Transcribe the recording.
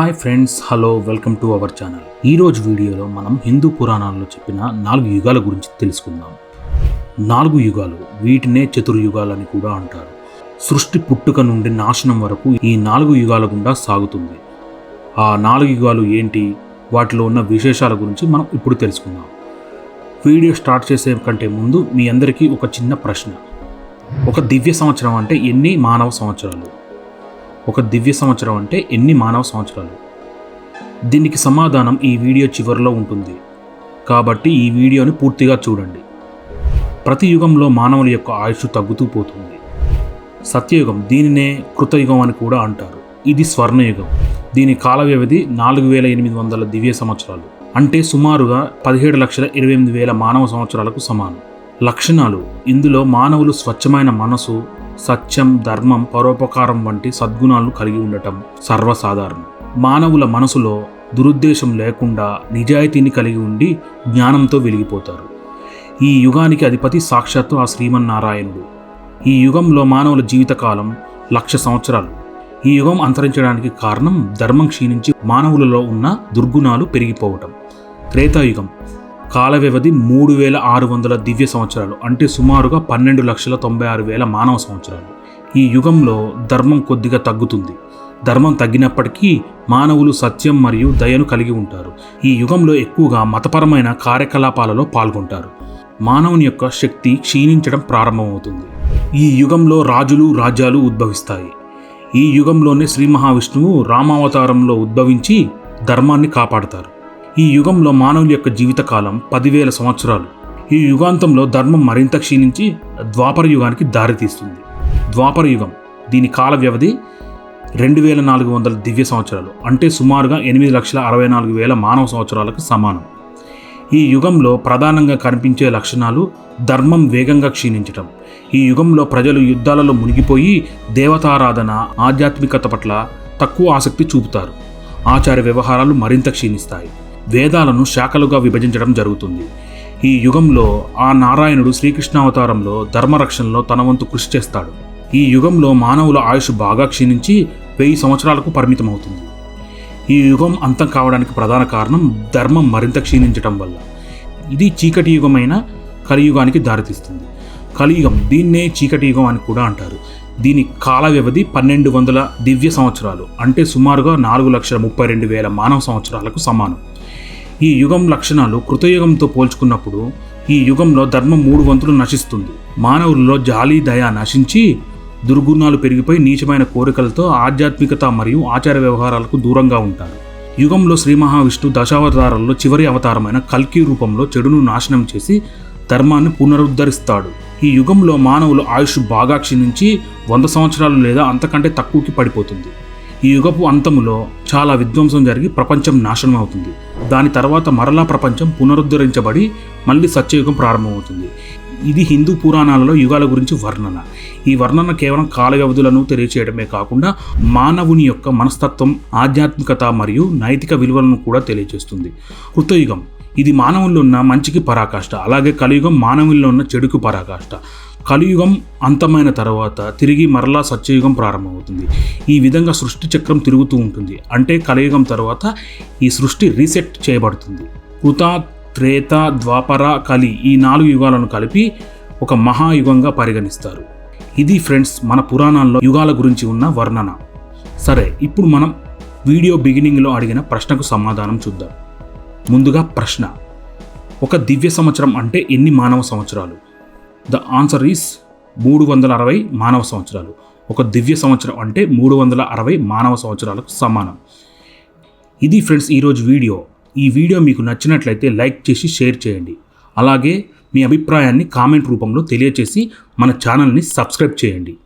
Hi friends hello welcome to our channel ఈ రోజు వీడియోలో మనం హిందూ పురాణాల్లో చెప్పిన నాలుగు యుగాల గురించి తెలుసుకుందాం. నాలుగు యుగాలు వీటినే చతుర్యుగాలు అని కూడా అంటారు. సృష్టి పుట్టుక నుండి నాశనం వరకు ఈ నాలుగు యుగాల గుండా సాగుతుంది. ఆ నాలుగు యుగాలు ఏంటి? వాటిలో ఉన్న విశేషాల గురించి మనం ఇప్పుడు తెలుసుకుందాం. వీడియో స్టార్ట్ చేసే కంటే ముందు మీ అందరికీ ఒక చిన్న ప్రశ్న. ఒక దివ్య సంవత్సరం అంటే ఎన్ని మానవ సంవత్సరాలు? ఒక దివ్య సంవత్సరం అంటే ఎన్ని మానవ సంవత్సరాలు? దీనికి సమాధానం ఈ వీడియో చివరిలో ఉంటుంది. కాబట్టి ఈ వీడియోని పూర్తిగా చూడండి. ప్రతి యుగంలో మానవుల యొక్క ఆయుష్ తగ్గుతూ పోతుంది. సత్యయుగం దీనినే కృతయుగం అని కూడా అంటారు. ఇది స్వర్ణయుగం. దీని కాల వ్యవధి నాలుగు వేల ఎనిమిది వందల దివ్య సంవత్సరాలు. అంటే సుమారుగా పదిహేడు లక్షల ఇరవై ఎనిమిది వేల మానవ సంవత్సరాలకు సమానం. లక్షణాలు. ఇందులో మానవులు స్వచ్ఛమైన మనసు సత్యం ధర్మం పరోపకారం వంటి సద్గుణాలు కలిగి ఉండటం సర్వసాధారణం. మానవుల మనసులో దురుద్దేశం లేకుండా నిజాయితీని కలిగి ఉండి జ్ఞానంతో వెలిగిపోతారు. ఈ యుగానికి అధిపతి సాక్షాత్తు ఆ శ్రీమన్నారాయణుడు. ఈ యుగంలో మానవుల జీవితకాలం లక్ష సంవత్సరాలు. ఈ యుగం అంతరించడానికి కారణం ధర్మం క్షీణించి మానవులలో ఉన్న దుర్గుణాలు పెరిగిపోవటం. త్రేతాయుగం. కాల వ్యవధి మూడు వేల ఆరు వందల దివ్య సంవత్సరాలు అంటే సుమారుగా పన్నెండు లక్షల తొంభై ఆరు వేల మానవ సంవత్సరాలు. ఈ యుగంలో ధర్మం కొద్దిగా తగ్గుతుంది. ధర్మం తగ్గినప్పటికీ మానవులు సత్యం మరియు దయను కలిగి ఉంటారు. ఈ యుగంలో ఎక్కువగా మతపరమైన కార్యకలాపాలలో పాల్గొంటారు. మానవుని యొక్క శక్తి క్షీణించడం ప్రారంభమవుతుంది. ఈ యుగంలో రాజులు రాజ్యాలు ఉద్భవిస్తాయి. ఈ యుగంలోనే శ్రీ మహావిష్ణువు రామావతారంలో ఉద్భవించి ధర్మాన్ని కాపాడతారు. ఈ యుగంలో మానవుల యొక్క జీవితకాలం పదివేల సంవత్సరాలు. ఈ యుగాంతంలో ధర్మం మరింత క్షీణించి ద్వాపర యుగానికి దారితీస్తుంది. ద్వాపర యుగం దీని కాల వ్యవధి రెండు వేల నాలుగు వందల దివ్య సంవత్సరాలు అంటే సుమారుగా ఎనిమిది లక్షల అరవై నాలుగు వేల మానవ సంవత్సరాలకు సమానం. ఈ యుగంలో ప్రధానంగా కనిపించే లక్షణాలు ధర్మం వేగంగా క్షీణించటం. ఈ యుగంలో ప్రజలు యుద్ధాలలో మునిగిపోయి దేవతారాధన ఆధ్యాత్మికత పట్ల తక్కువ ఆసక్తి చూపుతారు. ఆచార వ్యవహారాలు మరింత క్షీణిస్తాయి. వేదాలను శాఖలుగా విభజించడం జరుగుతుంది. ఈ యుగంలో ఆ నారాయణుడు శ్రీకృష్ణావతారంలో ధర్మరక్షణలో తన వంతు కృషి చేస్తాడు. ఈ యుగంలో మానవుల ఆయుష్ బాగా క్షీణించి వెయ్యి సంవత్సరాలకు పరిమితమవుతుంది. ఈ యుగం అంతం కావడానికి ప్రధాన కారణం ధర్మం మరింత క్షీణించటం వల్ల. ఇది చీకటి యుగమైన కలియుగానికి దారితీస్తుంది. కలియుగం. దీన్నే చీకటి యుగం అని కూడా అంటారు. దీని కాల వ్యవధి పన్నెండు వందల దివ్య సంవత్సరాలు. అంటే సుమారుగా నాలుగు లక్షల ముప్పై రెండు వేల మానవ సంవత్సరాలకు సమానం. ఈ యుగం లక్షణాలు కృతయుగంతో పోల్చుకున్నప్పుడు ఈ యుగంలో ధర్మం మూడు వంతులు నశిస్తుంది. మానవుల్లో జాలి దయ నశించి దుర్గుణాలు పెరిగిపోయి నీచమైన కోరికలతో ఆధ్యాత్మికత మరియు ఆచార వ్యవహారాలకు దూరంగా ఉంటారు. యుగంలో శ్రీ మహావిష్ణు దశావతారాల్లో చివరి అవతారమైన కల్కి రూపంలో చెడును నాశనం చేసి ధర్మాన్ని పునరుద్ధరిస్తాడు. ఈ యుగంలో మానవులు ఆయుష్ బాగా క్షీణించి వంద సంవత్సరాలు లేదా అంతకంటే తక్కువకి పడిపోతుంది. ఈ యుగపు అంతములో చాలా విధ్వంసం జరిగి ప్రపంచం నాశనం అవుతుంది. దాని తర్వాత మరలా ప్రపంచం పునరుద్ధరించబడి మళ్ళీ సత్యయుగం ప్రారంభమవుతుంది. ఇది హిందూ పురాణాలలో యుగాల గురించి వర్ణన. ఈ వర్ణన కేవలం కాల వ్యవధులను తెలియచేయడమే కాకుండా మానవుని యొక్క మనస్తత్వం ఆధ్యాత్మికత మరియు నైతిక విలువలను కూడా తెలియజేస్తుంది. కృతయుగం. ఇది మానవుల్లో ఉన్న మంచికి పరాకాష్ట. అలాగే కలియుగం మానవుల్లో ఉన్న చెడుకు పరాకాష్ట. కలియుగం అంతమైన తర్వాత తిరిగి మరలా సత్యయుగం ప్రారంభమవుతుంది. ఈ విధంగా సృష్టి చక్రం తిరుగుతూ ఉంటుంది. అంటే కలియుగం తర్వాత ఈ సృష్టి రీసెట్ చేయబడుతుంది. కృత త్రేత ద్వాపర కలి ఈ నాలుగు యుగాలను కలిపి ఒక మహాయుగంగా పరిగణిస్తారు. ఇది ఫ్రెండ్స్ మన పురాణాల్లో యుగాల గురించి ఉన్న వర్ణన. సరే ఇప్పుడు మనం వీడియో బిగినింగ్లో అడిగిన ప్రశ్నకు సమాధానం చూద్దాం. ముందుగా ప్రశ్న. ఒక దివ్య సంవత్సరం అంటే ఎన్ని మానవ సంవత్సరాలు? ద ఆన్సర్ ఈస్ మూడు వందల అరవై మానవ సంవత్సరాలు. ఒక దివ్య సంవత్సరం అంటే మూడు వందల అరవై మానవ సంవత్సరాలకు సమానం. ఇది ఫ్రెండ్స్ ఈరోజు వీడియో. ఈ వీడియో మీకు నచ్చినట్లయితే లైక్ చేసి షేర్ చేయండి. అలాగే మీ అభిప్రాయాన్ని కామెంట్ రూపంలో తెలియచేసి మన ఛానల్ని సబ్స్క్రైబ్ చేయండి.